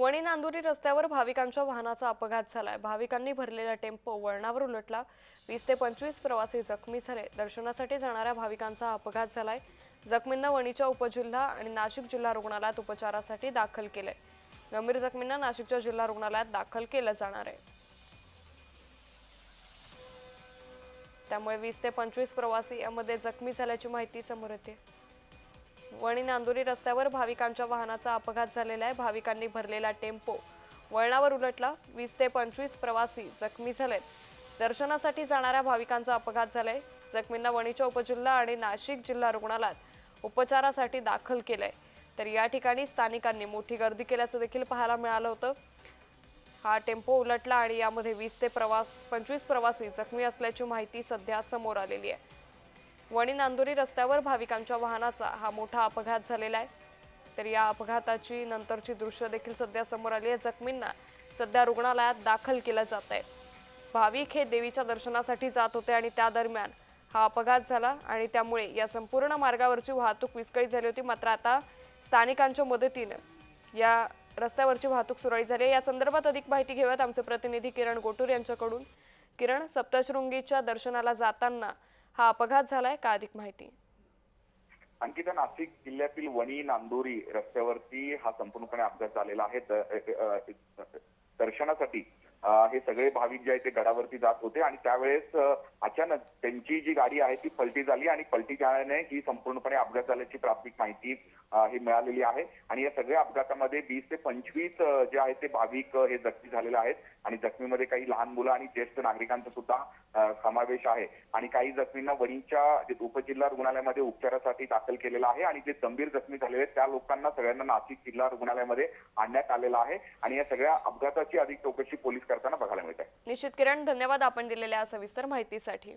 वणी नांदुरी रस्त्यावर भाविकांच्या वाहनाचा अपघात झालाय. भाविकांनी भरलेला टेम्पो वळणावर उलटला. वीस ते पंचवीस प्रवासी जखमी झाले. दर्शनासाठी जाणाऱ्या भाविकांचा अपघात झालाय. जखमींना वणीच्या उपजिल्हा आणि नाशिक जिल्हा रुग्णालयात उपचारासाठी दाखल केलंय. गंभीर जखमींना नाशिकच्या जिल्हा रुग्णालयात दाखल केलं जाणार आहे. त्यामुळे वीस ते पंचवीस प्रवासी यामध्ये जखमी झाल्याची माहिती समोर येते. वणी नांदुरी रस्त्यावर भाविकांच्या वाहनाचा अपघात झालेला आहे. भाविकांनी भरलेला टेम्पो वळणावर उलटला. वीस ते पंचवीस प्रवासी जखमी झालेत. दर्शनासाठी जाणाऱ्या भाविकांचा अपघात झालाय. जखमींना वणीच्या उपजिल्हा आणि नाशिक जिल्हा रुग्णालयात उपचारासाठी दाखल केलंय. तर या ठिकाणी स्थानिकांनी मोठी गर्दी केल्याचं देखील पाहायला मिळालं होतं. हा टेम्पो उलटला आणि यामध्ये वीस ते प्रवास पंचवीस प्रवासी जखमी असल्याची माहिती सध्या समोर आलेली आहे. वणी नांदोरी रस्त्यावर भाविकांच्या वाहनाचा हा मोठा अपघात झालेला आहे. तर या अपघाताची नंतरची दृश्य देखील सध्या समोर आली आहे. जखमींना सध्या रुग्णालयात दाखल केलं जात आहे. भाविक हे देवीच्या दर्शनासाठी जात होते आणि त्या दरम्यान हा अपघात झाला आणि त्यामुळे या संपूर्ण मार्गावरची वाहतूक विस्कळीत झाली होती. मात्र आता स्थानिकांच्या मदतीनं या रस्त्यावरची वाहतूक सुरळीत झाली आहे. या संदर्भात अधिक माहिती घेऊयात आमचे प्रतिनिधी किरण गोटूर यांच्याकडून. किरण सप्तशृंगीच्या दर्शनाला जाताना हा अपघात झालाय का अधिक माहिती? अंकिता नाशिक जिल्ह्यातील वणी नांदोरी रस्त्यावरती हा संपूर्णपणे अपघात झालेला आहे. दर्शनासाठी हे सगळे भाविक जे आहेत ते गडावरती जात होते आणि त्यावेळेस अचानक त्यांची जी गाडी आहे ती पलटी झाली आणि पलटी झाल्याने ही संपूर्णपणे अपघात झाल्याची प्राथमिक माहिती हे ही मिळालेली आहे. आणि या सगळ्या अपघातामध्ये वीस ते पंचवीस जे आहेत ते भाविक हे जखमी झालेले आहेत. आणि जखमीमध्ये काही लहान मुलं आणि ज्येष्ठ नागरिकांचा सुद्धा समावेश आहे. आणि काही जखमींना वणीच्या उपजिल्हा रुग्णालयामध्ये उपचारासाठी दाखल केलेला आहे आणि जे गंभीर जखमी झालेले आहेत त्या लोकांना सगळ्यांना नाशिक जिल्हा रुग्णालयामध्ये आणण्यात आलेलं आहे. आणि या सगळ्या अपघाताची अधिक चौकशी पोलीस करताना बघायला मिळत आहे. निश्चित किरण धन्यवाद आपण दिलेल्या सविस्तर माहितीसाठी.